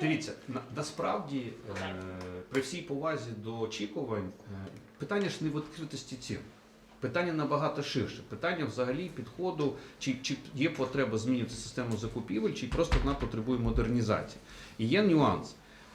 Дивіться, на, насправді, е, при всій повазі до очікувань, е, питання ж не в відкритості цін. Питання набагато ширше. Питання взагалі підходу, чи, чи є потреба змінити систему закупівель, чи просто вона потребує модернізації. І є нюанс.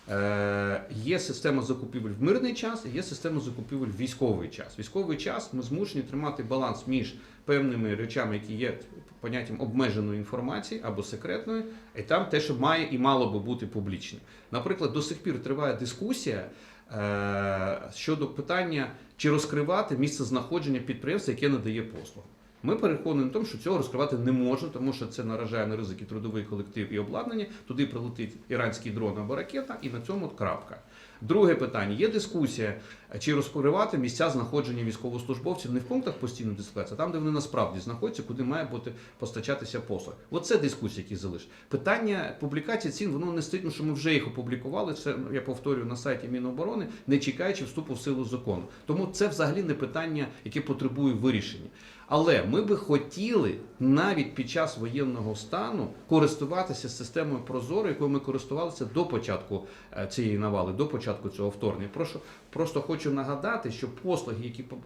Е, є система закупівель в мирний час, є система закупівель в військовий час. Військовий час ми змушені тримати баланс між певними речами, які є поняттям обмеженої інформації або секретної, і там те, що має і мало би бути публічне. Наприклад, до сих пір триває дискусія е, щодо питання, чи розкривати місце знаходження підприємства, яке надає послугу. Ми переконані в тому, що цього розкривати не можна, тому що це наражає на ризики трудовий колектив і обладнання. Туди прилетить іранський дрон або ракета, і на цьому крапка. Друге питання: є дискусія, чи розкривати місця знаходження військовослужбовців не в пунктах постійної дислокації, а там, де вони насправді знаходяться, куди має бути постачатися послуг. Оце дискусія, які залиш. Питання публікації цін, воно не стоїть, що ми вже їх опублікували. Це я повторюю на сайті Міноборони, не чекаючи вступу в силу закону. Тому це взагалі не питання, яке потребує вирішення. Але ми би хотіли навіть під час воєнного стану користуватися системою Прозоро, якою ми користувалися до початку е, цієї навали, до початку цього вторгнення. Прошу, просто хочу нагадати, що послуги, які по-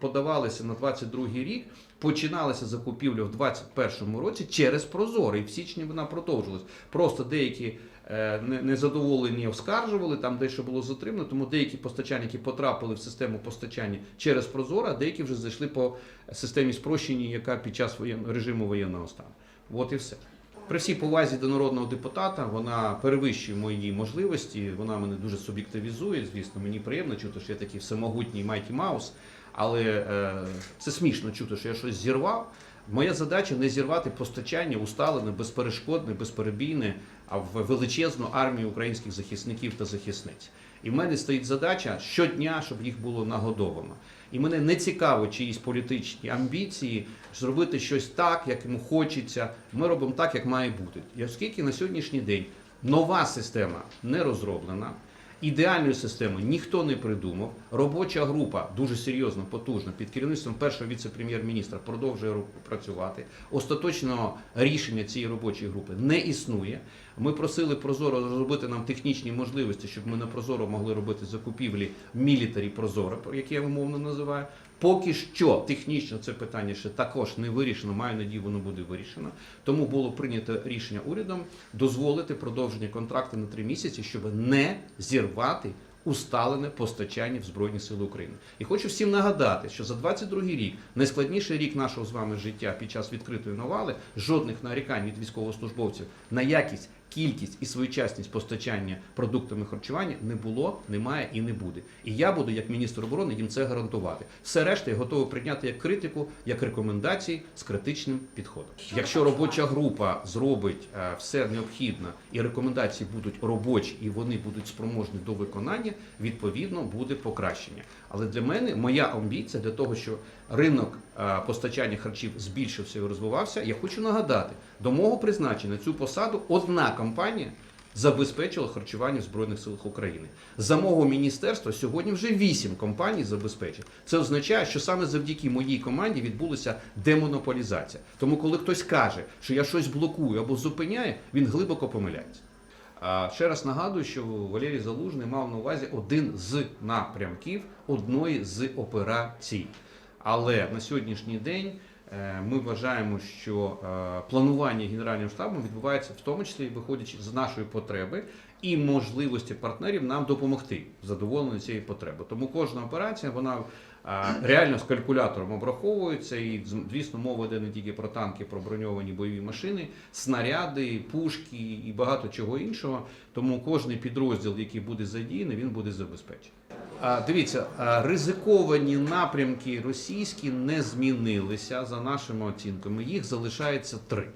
подавалися на 22 рік, починалася закупівля в 2021 році через Прозоро, і в січні вона продовжилась. Просто деякі е, незадоволені оскаржували, там дещо було затримано, тому деякі постачальники потрапили в систему постачання через Прозоро, а деякі вже зайшли по системі спрощення, яка під час режиму воєнного стану. От і все. При всій повазі до народного депутата вона перевищує мої можливості. Вона мене дуже суб'єктивізує. Звісно, мені приємно чути, що я такий всемогутній Майті Маус, але е, це смішно чути, що я щось зірвав. Моя задача не зірвати постачання усталене, безперешкодне, безперебійне, а в величезну армію українських захисників та захисниць. І в мене стоїть задача щодня, щоб їх було нагодовано. І мене не цікаво чиїсь політичні амбіції зробити щось так, як йому хочеться. Ми робимо так, як має бути. І оскільки на сьогоднішній день нова система не розроблена, ідеальної системи ніхто не придумав. Робоча група дуже серйозно, потужно під керівництвом першого віце-прем'єр-міністра продовжує працювати. Остаточного рішення цієї робочої групи не існує. Ми просили Прозоро розробити нам технічні можливості, щоб ми на Прозоро могли робити закупівлі мілітарі Прозоро, які я умовно називаю. Поки що технічно це питання ще також не вирішено. Маю надію, воно буде вирішено. Тому було прийнято рішення урядом дозволити продовження контракту на три місяці, щоб не зірвати усталене постачання в Збройні Сили України. І хочу всім нагадати, що за 22 рік, найскладніший рік нашого з вами життя під час відкритої навали, жодних нарікань від військовослужбовців на якість, кількість і своєчасність постачання продуктами харчування не було, немає і не буде. І я буду, як міністр оборони, їм це гарантувати. Все решта я готовий прийняти як критику, як рекомендації з критичним підходом. Якщо робоча група зробить е, все необхідне і рекомендації будуть робочі, і вони будуть спроможні до виконання, відповідно буде покращення. Але для мене моя амбіція для того, що ринок е, постачання харчів збільшився і розвивався. Я хочу нагадати, до мого призначення цю посаду одна компанія забезпечила харчування в Збройних силах України. За мого міністерства сьогодні вже вісім компаній забезпечить. Це означає, що саме завдяки моїй команді відбулася демонополізація. Тому, коли хтось каже, що я щось блокую або зупиняю, він глибоко помиляється. Ще раз нагадую, що Валерій Залужний мав на увазі один з напрямків одної з операцій. Але на сьогоднішній день ми вважаємо, що е, планування Генеральним штабом відбувається в тому числі виходячи з нашої потреби і можливості партнерів нам допомогти в цієї потреби. Тому кожна операція вона е, реально з калькулятором обраховується, і звісно, мова йде не тільки про танки, про броньовані бойові машини, снаряди, пушки і багато чого іншого. Тому кожний підрозділ, який буде задіяний, він буде забезпечений. Дивіться, ризиковані напрямки російські не змінилися за нашими оцінками. Їх залишається три.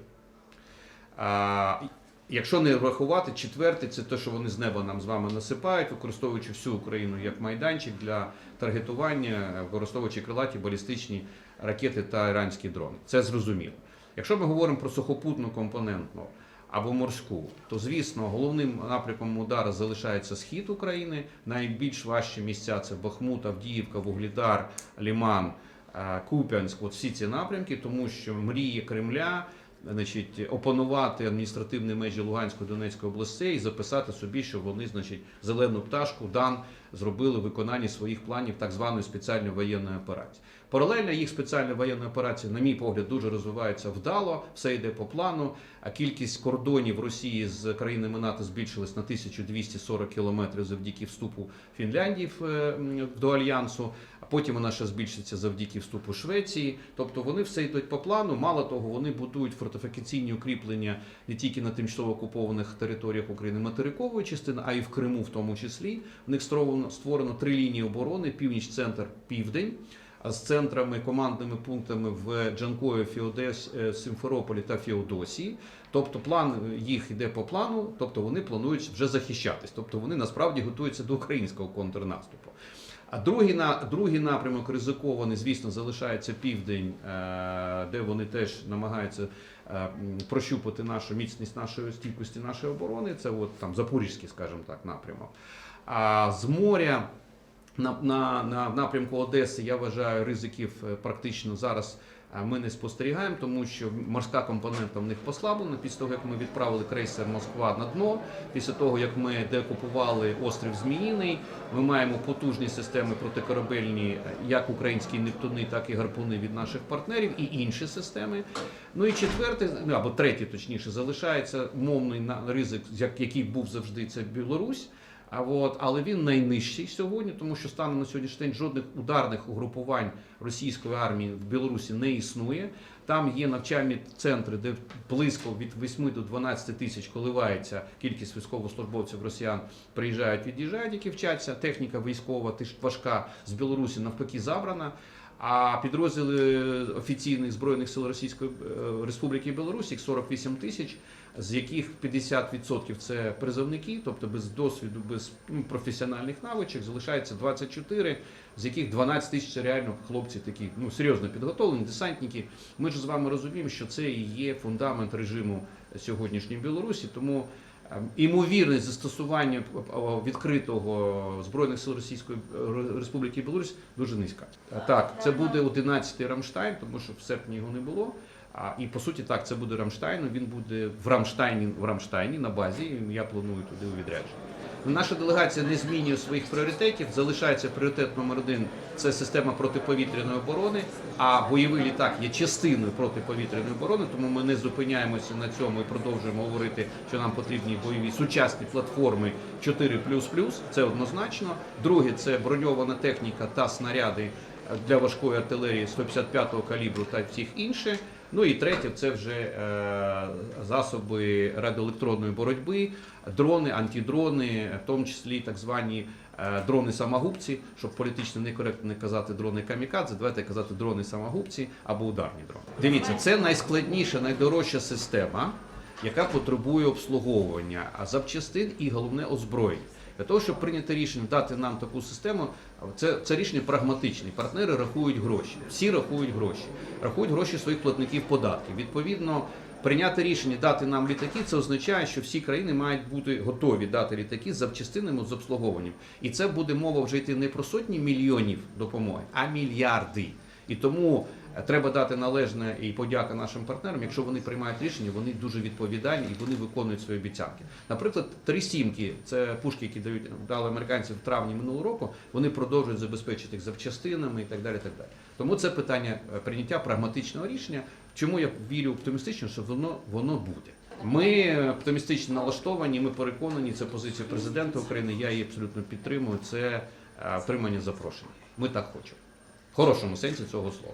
Якщо не врахувати, четвертий це те, що вони з неба нам з вами насипають, використовуючи всю Україну як майданчик для таргетування, використовуючи крилаті балістичні ракети та іранські дрони. Це зрозуміло. Якщо ми говоримо про сухопутну компонентну або морську, то звісно головним напрямком удару залишається схід України. Найбільш важчі місця це Бахмут, Авдіївка, Вугледар, Ліман, е, Куп'янськ. От всі ці напрямки, тому що мрії Кремля значить, опанувати адміністративні межі Луганської Донецької областей і записати собі, що вони, значить, зелену пташку дан зробили в виконанні своїх планів так званої спеціальної воєнної операції. Паралельно їх спеціальна воєнна операція, на мій погляд, дуже розвивається вдало, все йде по плану. А кількість кордонів Росії з країнами НАТО збільшилась на 1240 кілометрів завдяки вступу Фінляндії до альянсу. А потім вона ще збільшиться завдяки вступу Швеції. Тобто вони все йдуть по плану. Мало того, вони будують фортифікаційні укріплення не тільки на тимчасово окупованих територіях України материкової частини, а й в Криму, в тому числі. В них створено, створено три лінії оборони: північ, центр, південь. З центрами командними пунктами в Джанкої, Феодес, е, Симферополі та Феодосії. Тобто план їх йде по плану, тобто вони планують вже захищатись. Тобто вони насправді готуються до українського контрнаступу. А другий, на, другий напрямок ризикований, звісно, залишається південь, е, де вони теж намагаються е, прощупати нашу міцність нашої стійкості нашої оборони. Це от там Запорізький, скажімо так, напрямок. А з моря на, на, на напрямку Одеси я вважаю ризиків е, практично зараз. е, Ми не спостерігаємо, тому що морська компонента в них послаблена. Після того, як ми відправили крейсер Москва на дно, після того як ми деокупували острів Зміїний, ми маємо потужні системи протикорабельні, е, як українські нептуни, так і гарпуни від наших партнерів, і інші системи. Ну і четвертий, ну, або третій, точніше, залишається умовний ризик, як- який був завжди, це Білорусь. А от, але він найнижчий сьогодні, тому що станом на сьогоднішній день жодних ударних угрупувань російської армії в Білорусі не існує. Там є навчальні центри, де близько від 8 до 12 тисяч коливається кількість військовослужбовців росіян, приїжджають, від'їжджають, які вчаться. Техніка військова теж важка з Білорусі навпаки забрана. А підрозділи офіційних збройних сил Російської е, Республіки Білорусь їх 48 тисяч, з яких 50% це призовники, тобто без досвіду, без ну, професіональних навичок, залишається 24, з яких 12 тисяч це реально хлопці такі ну серйозно підготовлені, десантники. Ми ж з вами розуміємо, що це і є фундамент режиму сьогоднішньої Білорусі, тому. е, Імовірність застосування е, відкритого збройних сил Російської е, Республіки Білорусь дуже низька. Так, це буде 11-й Рамштайн, тому що в серпні його не було. А і по суті, так, це буде Рамштайн. Він буде в Рамштайні в Рамштайні на базі. Я планую туди у відрядження. Наша делегація не змінює своїх пріоритетів. Залишається пріоритет номер один це система протиповітряної оборони. А бойовий літак є частиною протиповітряної оборони, тому ми не зупиняємося на цьому і продовжуємо говорити, що нам потрібні бойові сучасні платформи 4 Це однозначно. Друге це броньована техніка та снаряди для важкої артилерії 155-го калібру та всіх інших. Ну і третє, це вже е, засоби радіоелектронної боротьби, дрони, антидрони, в тому числі так звані е, дрони-самогубці, щоб політично некоректно не казати дрони камікадзе, давайте казати дрони-самогубці або ударні дрони. Дивіться, це найскладніша, найдорожча система, яка потребує обслуговування, а запчастин і головне озброєння. Для того, щоб прийняти рішення дати нам таку систему, це, це рішення прагматичне. Партнери рахують гроші. Всі рахують гроші, рахують гроші своїх платників податків. Відповідно, прийняти рішення дати нам літаки, це означає, що всі країни мають бути готові дати літаки з запчастинами з обслуговуванням. І це буде мова вже йти не про сотні мільйонів допомоги, а мільярди. І тому треба дати належне і подяка нашим партнерам. Якщо вони приймають рішення, вони дуже відповідальні і вони виконують свої обіцянки. Наприклад, три сімки це пушки, які дають дали американці в травні минулого року. Вони продовжують забезпечити їх запчастинами і так далі. Так далі. Тому це питання е, прийняття прагматичного рішення. Чому я вірю оптимістично, що воно воно буде. Ми оптимістично налаштовані. Ми переконані. Це позиція президента України. Я її абсолютно підтримую. Це е, отримання запрошення. Ми так хочемо. В хорошому сенсі цього слова.